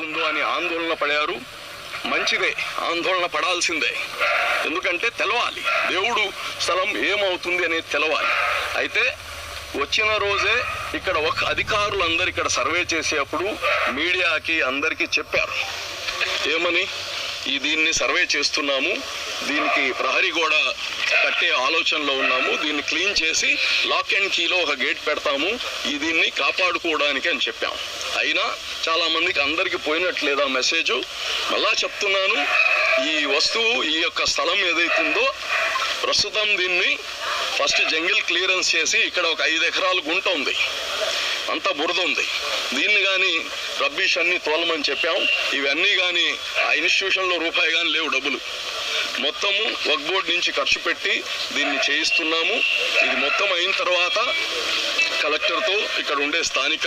ఉందో అని ఆందోళన పడారు. మంచిదే ఆందోళన పడాల్సిందే. ఎందుకంటే తెలవాలి. దేవుడు స్థలం ఏమవుతుంది అనేది తెలవాలి. అయితే వచ్చిన రోజే ఇక్కడ ఒక అధికారులందరూ ఇక్కడ సర్వే చేసేప్పుడు మీడియాకి అందరికీ చెప్పారు. ఏమని? ఈ దీన్ని సర్వే చేస్తున్నాము. దీనికి ప్రహరీ గోడ కట్టే ఆలోచనలో ఉన్నాము. దీన్ని క్లీన్ చేసి లాక్ అండ్ కీలో ఒక గేట్ పెడతాము. ఈ దీన్ని కాపాడుకోవడానికి అని చెప్పాం. అయినా చాలా మందికి అందరికి పోయినట్లేదా మెసేజ్. మళ్ళా చెప్తున్నాను ఈ వస్తువు ఈ యొక్క స్థలం ఏదైతుందో ప్రస్తుతం దీన్ని ఫస్ట్ జంగిల్ క్లియరెన్స్ చేసి ఇక్కడ ఒక ఐదు ఎకరాలు గుంట ఉంది. అంత బురద ఉంది. దీన్ని కానీ రబ్బీష్ అన్ని తోలమని చెప్పాం. ఇవన్నీ కానీ ఆ ఇన్స్టిట్యూషన్లో రూపాయి కానీ లేవు డబ్బులు. మొత్తము వర్క్ బోర్డ్ నుంచి ఖర్చు పెట్టి దీన్ని చేయిస్తున్నాము. ఇది మొత్తం అయిన తర్వాత కలెక్టర్తో ఇక్కడ ఉండే స్థానిక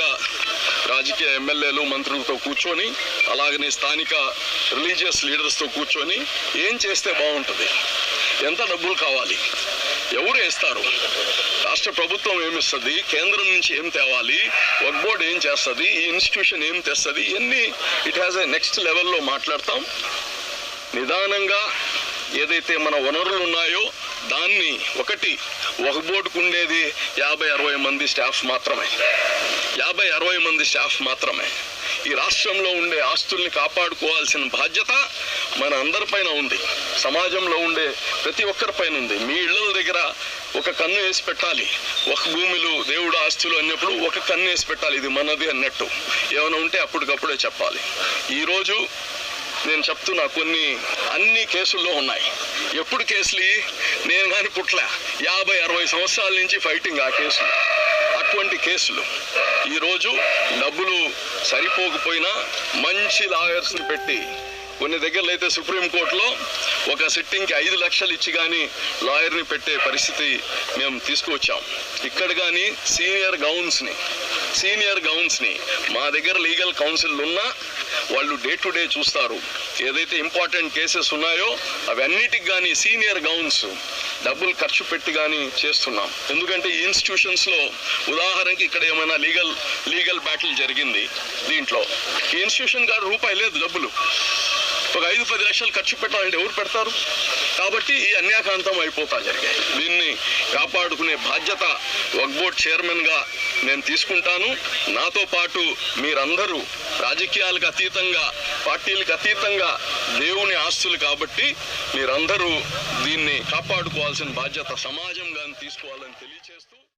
రాజకీయ ఎమ్మెల్యేలు మంత్రులతో కూర్చొని అలాగనే స్థానిక రిలీజియస్ లీడర్స్తో కూర్చొని ఏం చేస్తే బాగుంటుంది? ఎంత డబ్బులు కావాలి? ఎవరు వేస్తారు? రాష్ట్ర ప్రభుత్వం ఏమిస్తుంది కేంద్రం నుంచి ఏం తేవాలి? వర్క్ బోర్డ్ ఏం చేస్తుంది? ఈ ఇన్స్టిట్యూషన్ ఏం తెస్తుంది? ఇవన్నీ ఇట్ హ్యాస్ ఎ నెక్స్ట్ లెవెల్లో మాట్లాడతాం. నిదానంగా ఏదైతే మన వనరులు ఉన్నాయో దాన్ని ఒకటి ఒక బోర్డుకు ఉండేది యాభై అరవై మంది స్టాఫ్ మాత్రమే. యాభై అరవై మంది స్టాఫ్ మాత్రమే. ఈ రాష్ట్రంలో ఉండే ఆస్తుల్ని కాపాడుకోవాల్సిన బాధ్యత మన అందరిపైన ఉంది. సమాజంలో ఉండే ప్రతి ఒక్కరిపైన ఉంది. మీ ఇళ్ళ దగ్గర ఒక కన్ను వేసి పెట్టాలి. ఒక భూమిలు దేవుడు ఆస్తులు అన్నప్పుడు ఒక కన్ను వేసి పెట్టాలి. ఇది మనది అన్నట్టు. ఏమైనా ఉంటే అప్పటికప్పుడే చెప్పాలి. ఈరోజు నేను చెప్తున్నా కొన్ని అన్ని కేసుల్లో ఉన్నాయి. ఎప్పుడు కేసులు నేను కానీ పుట్ల. యాభై అరవై సంవత్సరాల నుంచి ఫైటింగ్ ఆ కేసులు. అటువంటి కేసులు. ఈరోజు డబ్బులు సరిపోకపోయినా మంచి లాయర్స్ని పెట్టి కొన్ని దగ్గరలో అయితే సుప్రీంకోర్టులో ఒక సిట్టింగ్కి ఐదు లక్షలు ఇచ్చి కానీ లాయర్ని పెట్టే పరిస్థితి మేము తీసుకువచ్చాం. ఇక్కడ కానీ సీనియర్ గౌన్స్ని సీనియర్ గౌన్స్ని మా దగ్గర లీగల్ కౌన్సిల్ ఉన్నా వాళ్ళు డే టు డే చూస్తారు. ఏదైతే ఇంపార్టెంట్ కేసెస్ ఉన్నాయో అవన్నిటికి కానీ సీనియర్ గౌన్స్ డబ్బులు ఖర్చు పెట్టి కానీ చేస్తున్నాం. ఎందుకంటే ఈ ఇన్స్టిట్యూషన్స్లో ఉదాహరణకి ఇక్కడ ఏమైనా లీగల్ లీగల్ బ్యాటిల్ జరిగింది దీంట్లో. ఈ ఇన్స్టిట్యూషన్ గారు రూపాయి లేదు డబ్బులు. ఒక ఐదు పది లక్షలు ఖర్చు పెట్టాలంటే ఎవరు పెడతారు? కాబట్టి ఈ అన్యాకాంతం అయిపోతా జరిగాయి. దీన్ని కాపాడుకునే బాధ్యత వక్ బోర్డ్ చైర్మన్గా నేను తీసుకుంటాను. నాతో పాటు మీరందరూ రాజకీయాలకు అతీతంగా పార్టీలకు అతీతంగా దేవుని ఆస్తులు కాబట్టి మీరందరూ దీన్ని కాపాడుకోవాల్సిన బాధ్యత సమాజంగా తీసుకోవాలని తెలియజేస్తూ